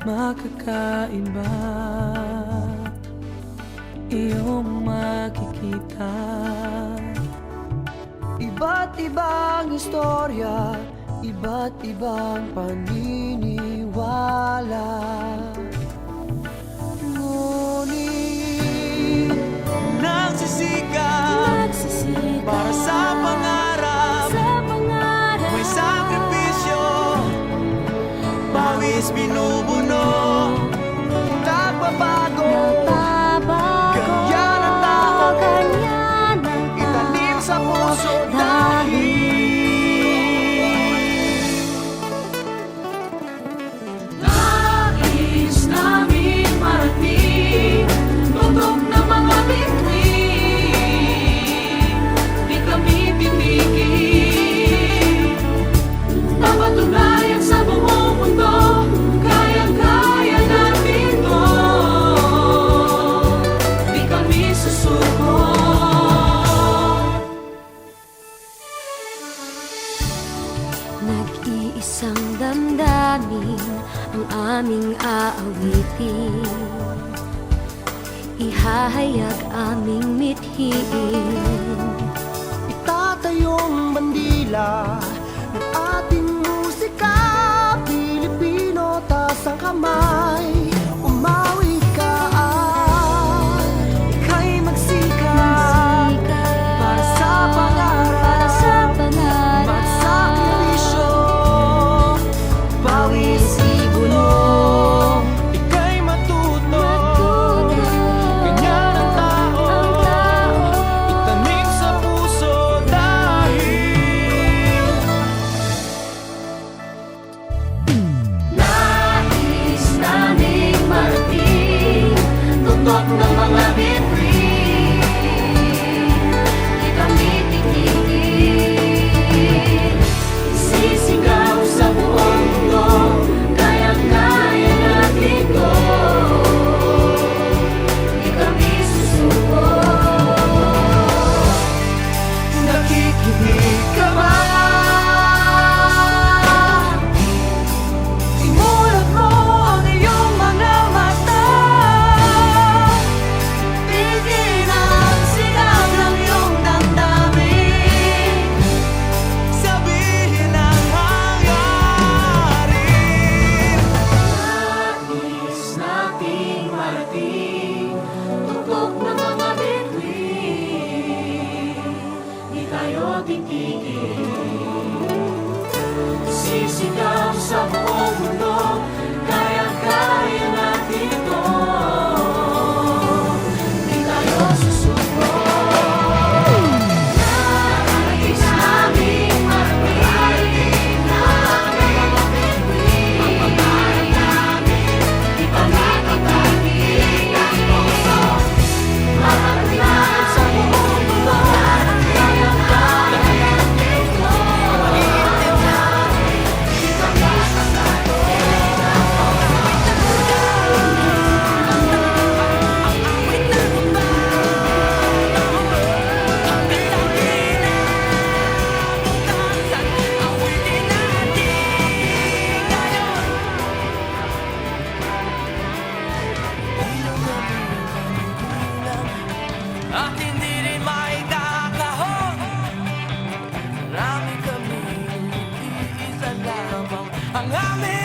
kakaiba iyong makikita. Iba't ibang istorya, iba't ibang paniniwala. Ngunit Nagsisigaw Nagsisigaw para sa pangarap. Sa pangarap. May sakripisyo. Pawis binubuno Nag-iisang damdamin ang aming aawitin. Ihahayag aming mithiin I'm in.